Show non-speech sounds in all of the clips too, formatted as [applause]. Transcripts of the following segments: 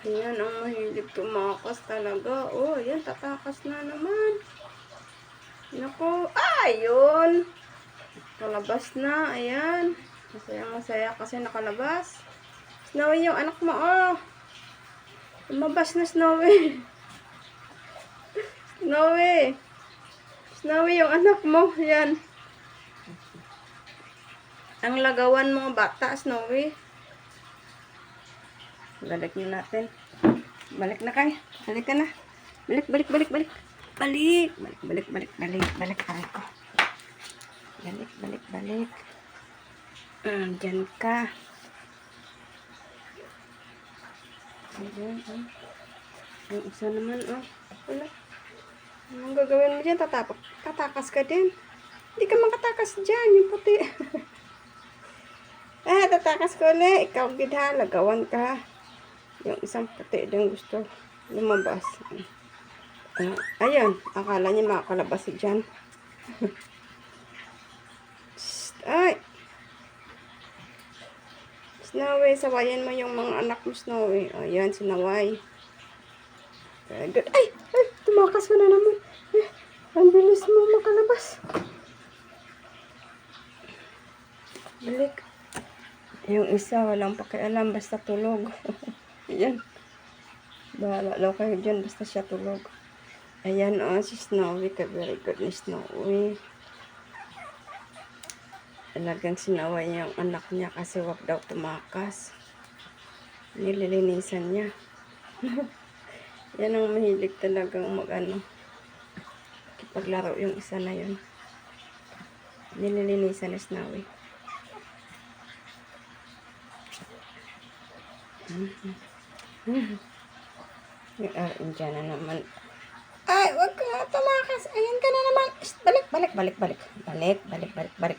Ayan, ang mahilig tumakas talaga. Oh, ayan, tatakas na naman. Nako, ayun. Kalabas na, ayan. Masaya masaya kasi nakalabas. Snowy yung anak mo, oh. Lumabas na Snowy. [laughs] Snowy. Snowy yung anak mo, ayan. Ang lagawan mo bata, Snowy. Na natin. Balik na kayo. Balik ka na. Balik, balik, balik, balik. Balik. Balik, balik, balik, balik. Balik tayo ko. Balik, balik, balik. Ah, dyan ka. Ayan, oh. Yung isa naman, oh. Wala. Anong gagawin mo dyan? Tatapak. Tatakas ka din. Hindi ka makatakas dyan. Yung puti. [laughs] ah, tatakas ko ulit. Ikaw, gidha. Lagawan ka. Yung isang puti din gusto lumabas. Ah, ayun, akala niya makakalabas si Jan. [laughs] Ay! Snowy, sawayan mo yung mga anak mo, Snowy. Ayan, sinaway. Very good. Ay! Ay! Tumakas ka na naman. Eh, ang bilis mo makalabas. Balik. Yung isa, walang pakialam, basta tulog. [laughs] Ayan. Bahala daw kayo dyan, basta siya tulog. Ayan, oh, si Snowy. Ka very good ni Snowy. Talagang sinaway niya yung anak niya kasi wag daw tumakas. Nililinisan niya. [laughs] Yan ang mahilig talagang mag ano. Kipaglaro yung isa na yun. Nililinisan ni Snowy. Ah, dyan na naman. Ay, wag ka nga tumakas. Ayan ka na naman. Shh, balik, balik, balik, balik. Balik, balik, balik, balik.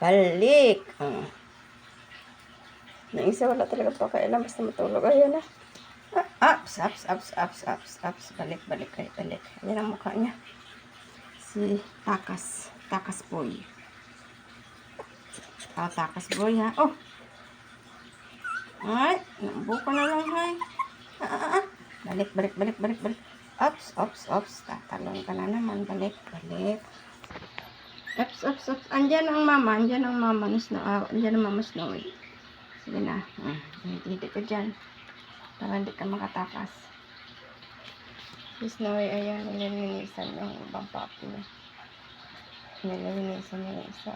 Balik. Ah. Nang isa wala talaga pa kailan basta matulog. Ayan na. Ah, ups, ups, ups, ups, ups, ups. Balik, balik, balik, balik. Ayan ang mukha niya. Si Takas. Takas boy. Ah, Takas boy ha. Oh. Ay, nabuko na lang hay. [laughs] Balik, balik, balik, balik, balik. Ups, ups, ups. Tatalon ka na naman. Balik, balik. Ups, ups, ups. Andyan ang mama. Andyan ang mama Snow. Ah, andyan ang mama Snowy. Sige na. Hmm. Hindi, ka dyan. Para hindi ka makatakas. Si Snowy, ayan. Nililinisan yung ibang papi. Nililinisan yung isa.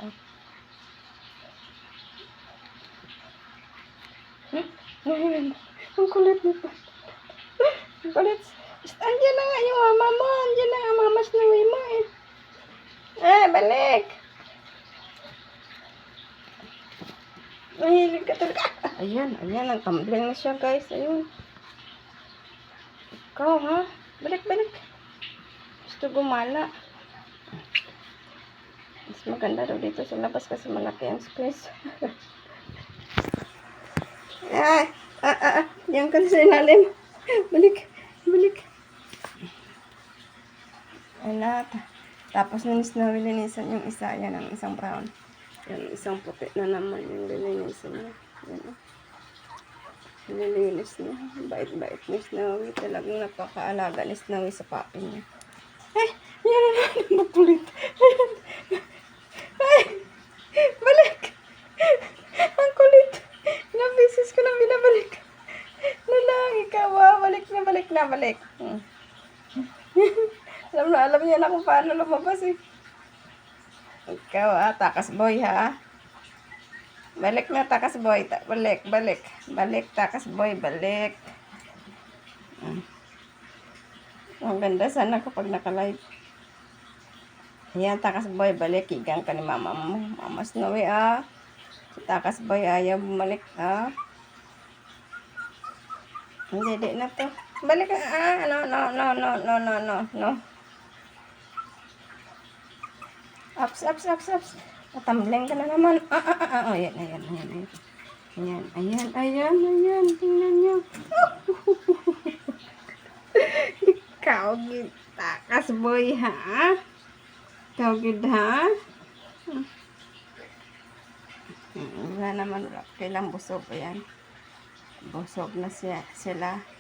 Hmm? Ang kulit nito. Kulit. Andyan na nga yung mama mo. Andyan na nga mama Snowy mo eh. Eh, balik. Mahilig ka talaga. Ah, [laughs] Ayan, ayan. Nagtumbling na siya, guys. Ayun. Ikaw, ha? Balik, balik. Gusto gumala. Mas maganda daw dito sa labas kasi malaki ang space. [laughs] Ah, ah, ah. Yan ka na sa ilalim. Balik, balik. Na. Tapos nung snowy linisan yung isa, yan ang isang brown. Yan, isang puti na naman yung lilinisan niya. Yan, oh. Nilinis niya. Bait-bait ni Snowy. Talagang napakaalaga ni Snowy sa papi niya. Ay! Yan na naman. Makulit. [laughs] Ay! Balik! Ang kulit. Ilang beses ko nang binabalik. Na lang, ikaw ah. Balik na, balik na, balik. Hmm. [laughs] alam na, alam niya na kung paano lumabas eh. Ikaw ah, takas boy ha. Balik na, takas boy. Ta- balik, balik. Balik, takas boy, balik. Mm. Ang ganda sana kapag naka-live. Ayan, takas boy, balik. Higang ka ni mama mo. Mama Snowy ah. Si takas boy ayaw bumalik ah. Hindi, di na to. Balik ka. Ah, no, no, no, no, no, no, no, no. Ups, ups, ups, ups. Tatambling ka na naman. Ah, ah, ah, ah. Oh, ayan, ayan, ayan, ayan. Ayan, ayan, ayan, ayan. Tingnan nyo. [laughs] Ikaw. Takas boy, ha? Ikaw, gid, ha? Hmm, Wala naman, wala. Kailang busog. Ayan. Busog na siya, sila.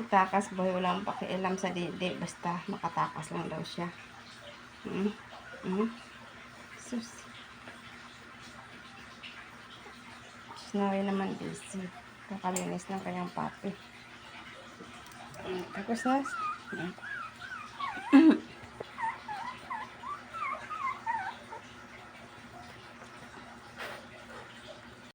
Si takas boy, walang pakialam sa didi. Basta makatakas lang daw siya. Hmm? Hmm? Sus. Snowy naman busy. Kakalinis ng kanyang papi. Hmm, Tapos na. Hmm.